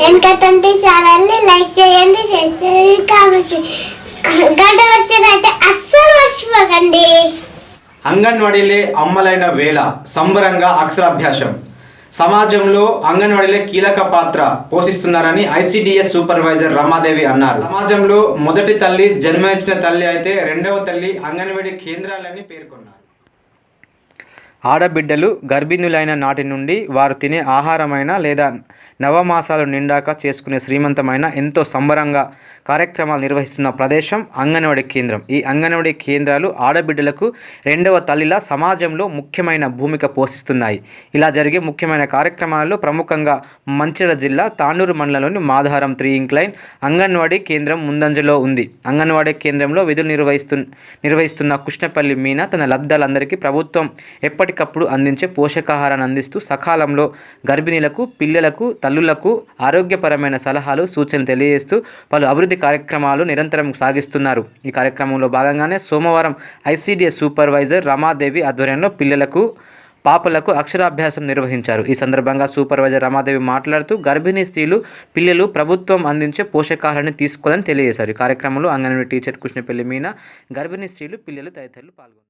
వెనకతంటే ఛానల్ని లైక్ చేయండి షేర్ చేయండి గంట వచ్చినట్టే అస్సలు మర్చిపోకండి. అంగన్వాడీలే అమ్మలైన వేళ సంబరంగా అక్షరాభ్యాసం. సమాజంలో అంగన్వాడీలే కీలక పాత్ర పోషిస్తున్నారని ఐసిడిఎస్ సూపర్వైజర్ రమాదేవి అన్నారు. సమాజంలో మొదటి తల్లి జన్మించిన తల్లి అయితే రెండవ తల్లి అంగన్వాడీ కేంద్రాలని పేర్కొన్నారు. ఆడబిడ్డలు గర్భిణులైన నాటి నుండి వారు తినే ఆహారమైన లేదా నవమాసాలు నిండాక చేసుకునే శ్రీమంతమైన ఎంతో సంబరంగా కార్యక్రమాలు నిర్వహిస్తున్న ప్రదేశం అంగన్వాడీ కేంద్రం. ఈ అంగన్వాడీ కేంద్రాలు ఆడబిడ్డలకు రెండవ తల్లిలా సమాజంలో ముఖ్యమైన భూమిక పోషిస్తున్నాయి. ఇలా జరిగే ముఖ్యమైన కార్యక్రమాల్లో ప్రముఖంగా మంచిర్యాల జిల్లా తాండూరు మండలంలోని మాధారం త్రీ ఇంక్లైన్ అంగన్వాడీ కేంద్రం ముందంజలో ఉంది. అంగన్వాడీ కేంద్రంలో విధులు నిర్వహిస్తు నిర్వహిస్తున్న కృష్ణపల్లి మీనా తన లబ్ధాలందరికీ ప్రభుత్వం ఎప్పటి ఎప్పటికప్పుడు అందించే పోషకాహారాన్ని అందిస్తూ సకాలంలో గర్భిణీలకు పిల్లలకు తల్లులకు ఆరోగ్యపరమైన సలహాలు సూచనలు తెలియజేస్తూ పలు అభివృద్ధి కార్యక్రమాలు నిరంతరం సాగిస్తున్నారు. ఈ కార్యక్రమంలో భాగంగానే సోమవారం ఐసీడీఎస్ సూపర్వైజర్ రమాదేవి ఆధ్వర్యంలో పిల్లలకు పాపలకు అక్షరాభ్యాసం నిర్వహించారు. ఈ సందర్భంగా సూపర్వైజర్ రమాదేవి మాట్లాడుతూ గర్భిణీ స్త్రీలు పిల్లలు ప్రభుత్వం అందించే పోషకాహారాన్ని తీసుకోవాలని తెలియజేశారు. ఈ కార్యక్రమంలో అంగన్వాడీ టీచర్ కృష్ణపల్లి మీనా గర్భిణీ స్త్రీలు పిల్లలు తదితరులు పాల్గొన్నారు.